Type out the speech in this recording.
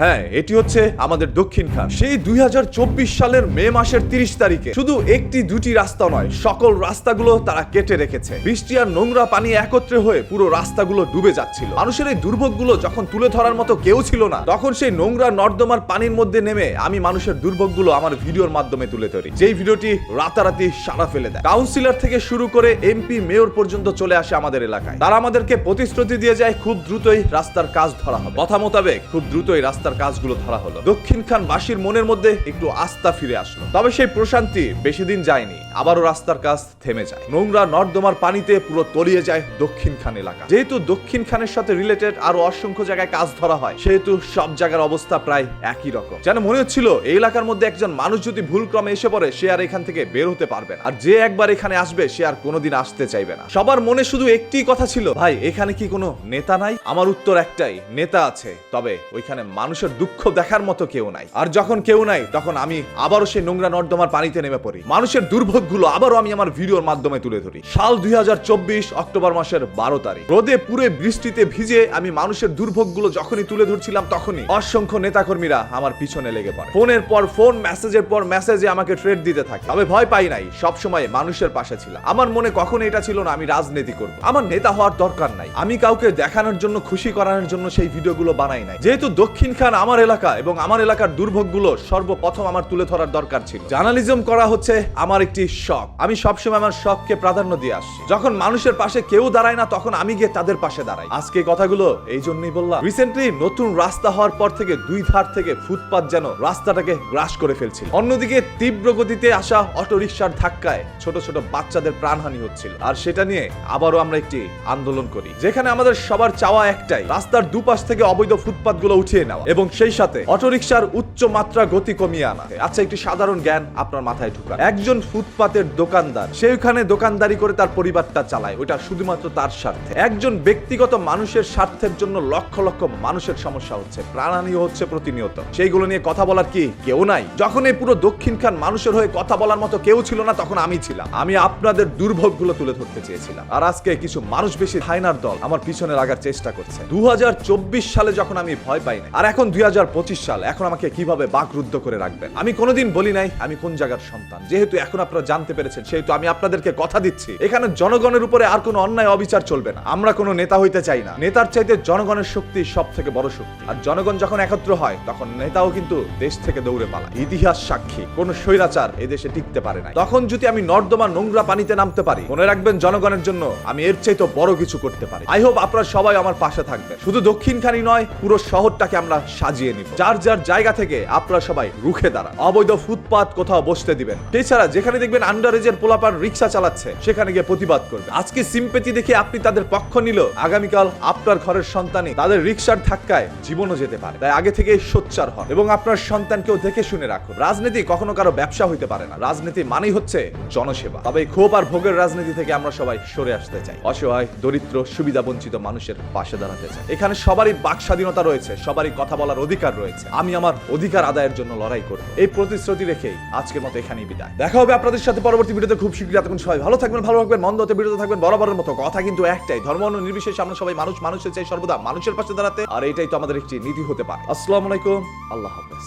হ্যাঁ এটি হচ্ছে আমাদের দক্ষিণ খান। সেই দুই হাজার চব্বিশ সালের মে মাসের তিরিশ তারিখে শুধু একটি, দুটি রাস্তা নয়, সকল রাস্তাগুলো তারা কেটে রেখেছে। বৃষ্টি আর নোংরা পানি একত্রে হয়ে পুরো রাস্তাগুলো ডুবে যাচ্ছিল। মানুষের এই দুর্ভোগগুলো যখন তুলে ধরার মতো কেউ ছিল না, তখন সেই নোংরা নর্দমার পানির মধ্যে নেমে আমি মানুষের দুর্ভোগগুলো আমার ভিডিওর মাধ্যমে তুলে ধরি। যেই ভিডিওটি রাতারাতি সারা ফেলে দেয়। কাউন্সিলর থেকে শুরু করে এমপি, মেয়র পর্যন্ত চলে আসে আমাদের এলাকায়। তারা আমাদেরকে প্রতিশ্রুতি দিয়ে যায়, খুব দ্রুতই রাস্তার কাজ ধরা হবে। কথা মোতাবেক খুব দ্রুতই রাস্তার কাজগুলো ধরা হলো। দক্ষিণ খান বাসীর মনের মধ্যে একটু আস্থা ফিরে আসলো। তবে সেই প্রশান্তি বেশি দিন যায়নি, আবারও রাস্তার কাজ থেমে যায়। নোংরা নর্দমার পানিতে পুরো তলিয়ে যায় দক্ষিণ খান এলাকা। যেহেতু দক্ষিণ খানের সাথে রিলেটেড আরও অসংখ্য জায়গায় কাজ ধরা হয়, সেহেতু সব জায়গার অবস্থা প্রায় একই রকম। যেন মনে হচ্ছিল, এই এলাকার মধ্যে একজন মানুষ যদি ভুল ক্রমে এসে পড়ে, সে আর এখান থেকে বের হতে পারবে না। আর যে একবার এখানে আসবে, সে আর কোনোদিন আসতে চাইবে না। সবার মনে শুধু একটি কথা ছিল, ভাই, এখানে কি কোনো নেতা নাই? আমার উত্তর একটাই, নেতা আছে। তবে ওইখানে মানুষের দুঃখ দেখার মতো কেউ নাই। আর যখন কেউ নাই, তখন আমি আবারও সেই নোংরা নর্দমার পানিতে নেমে পড়ি। মানুষের দুর্ভোগগুলো আবারও আমি আমার ভিডিওর মাধ্যমে তুলে ধরি। সাল দুই অক্টোবর মাসের বারো তারিখ। রোদে পুরে বৃষ্টিতে ভিজে আমি মানুষের দুর্ভোগগুলো যখনই তুলে ধরছিলাম, তখনই অসংখ্য নেতাকর্মীরা আমার পিছনে লেগে পড়ে। ফোনের পর ফোন, মেসেজের পর মেসেজে আমাকে ট্রেড দিতে থাকে। তবে ভয় পাই নাই, সবসময় মানুষের পাশে ছিলাম। আমার মনে কখনো এটা ছিল না, আমি রাজনীতি করব। আমার নেতা হওয়ার দরকার নাই। আমি কাউকে দেখানোর জন্য, খুশি করানোর জন্য সেই ভিডিওগুলো বানাই নাই। যেহেতু দক্ষিণ খান আমার এলাকা এবং আমার এলাকার দুর্ভোগগুলো সর্বপ্রথম আমার তুলে ধরার দরকার ছিল। জার্নালিজম করা হচ্ছে আমার একটি শখ। আমি সবসময় আমার শখকে প্রাধান্য দিয়ে আসছি। যখন মানুষের পাশে কেউ দাঁড়ায় না, তখন আমি গিয়ে তাদের পাশে দাঁড়াই। আজকে কথাগুলো এই জন্যই বললাম। রিসেন্টলি নতুন রাস্তা হওয়ার পর থেকে দুই ধার থেকে ফুটপাত যেন রাস্তাটাকে গ্রাস করে ফেলছিল অন্যদিকে তীব্র গতিতে আসা অটো রিক্সার ধাক্কায় ছোট ছোট বাচ্চাদের প্রাণহানি হচ্ছিল। আর সেটা নিয়ে আবারও আমরা একটি আন্দোলন করি। যেখানে আমাদের সবার চাওয়া একটাই, রাস্তার দুপাশ থেকে অবৈধ ফুটপাতগুলো উঠিয়ে নেওয়া। এবং সেই সাথে অটোরিকশার উচ্চ মাত্রা গতি কমিয়ে আনা। আচ্ছা একটি সাধারণ জ্ঞান আপনার মাথায় ঢুকান একজন ফুটপাতের দোকানদার সেইখানে দোকানদারি করে তার পরিবারটা চালায় ওটা শুধুমাত্র তার স্বার্থে। একজন ব্যক্তিগত মানুষের স্বার্থের জন্য লক্ষ লক্ষ মানুষের সমস্যা হচ্ছে প্রাণহানি হচ্ছে প্রতিনিয়ত। সেইগুলো নিয়ে কথা বলার কি কেউ নাই? যখন এই পুরো দক্ষিণ খান মানুষের হয়ে কথা বলার মতো কেউ ছিল না, তখন আমি ছিলাম। আমি আপনাদের দুর্ভোগগুলো তুলে ধরতে চেয়েছিলাম। আর আজকে কিছু মানুষ বেশি হাইনার দল আমার পিছনে লাগার চেষ্টা করছে। দু হাজার চব্বিশ সালে যখন আমি ভয় পাই না আর এখন দুই হাজার পঁচিশ সাল, এখন আমাকে কীভাবে বাকরুদ্ধ করে রাখবেন? আমি কোনোদিন বলি নাই আমি কোন জায়গার সন্তান। যেহেতু এখন আপনারা জানতে পেরেছেন, সেহেতু আমি আপনাদেরকে কথা দিচ্ছি। এখানে জনগণের উপরে আর কোনো অন্যায়, অবিচার চলবে না। আমরা কোনো নেতা হইতে চাই না। নেতার চাইতে জনগণের শক্তি সব থেকে বড় শক্তি। আর জনগণ যখন একত্র হয়, তখন নেতাও কিন্তু দেশ থেকে দৌড়ে পালায়। ইতিহাস সাক্ষী, কোন স্বৈরাচার এই দেশে টিকতে পারে না তখন যদি আমি নর্দমা নোংরা পানিতে নামতে পারি, মনে রাখবেন জনগণের জন্য আমি এর চাইতে বড় কিছু করতে পারি। আই হোপ আপনারা সবাই আমার পাশে থাকবেন। শুধু দক্ষিণখানি নয়, পুরো শহরটাকে আমরা সাজিয়ে নিব। যার যার জায়গা থেকে আপনারা সবাই রুখে দাঁড়ান। অবৈধ ফুটপাত কোথাও বসতে দিবেন এছাড়া যেখানে দেখবেন আন্ডার এজের পোলাপান রিক্সা চালাচ্ছে, সেখানে গিয়ে প্রতিবাদ করবে। আজকে সিম্পেতি দেখে আপনি তাদের পক্ষ নিল। আগামীকাল আপনার ঘরের সন্তানই তাদের রিক্সার ধাক্কায় জীবনও যেতে পারে। তাই আগে থেকে সোচ্চার হন এবং আপনার সন্তানকেও দেখে শুনে রাখুন। রাজনীতি কখনো কারও ব্যবসা হইতে পারে না। রাজনীতি মানেই হচ্ছে জনসেবা। তবে ক্ষোভ আর ভোগের রাজনীতি থেকে আমরা সবাই সরে আসতে চাই। অসহায়, দরিদ্র, সুবিধা বঞ্চিত মানুষের পাশে দাঁড়াতে চাই। এখানে সবারই বাক স্বাধীনতা রয়েছে, সবারই কথা বলার অধিকার রয়েছে। আমি আমার অধিকার আদায়ের জন্য লড়াই করব। এই প্রতিশ্রুতি রেখেই আজকের মতো এখানেই বিদায়। দেখা হবে আপনাদের সাথে পরবর্তী ভিডিওতে। খুব শীঘ্রই তখন সবাই ভালো থাকবেন ভালো থাকবেন, মন্দ হতে বিরত থাকবেন, বরাবরের মতো কথা কিন্তু একটাই। ধর্ম নির্বিশেষে আমরা সবাই মানুষ, মানুষের চাই সর্বদা মানুষের পাশে দাঁড়াতে। আর এটাই তো আমাদের একটি নীতি হতে পারে। আসসালামু আলাইকুম, আল্লাহ হাফেজ।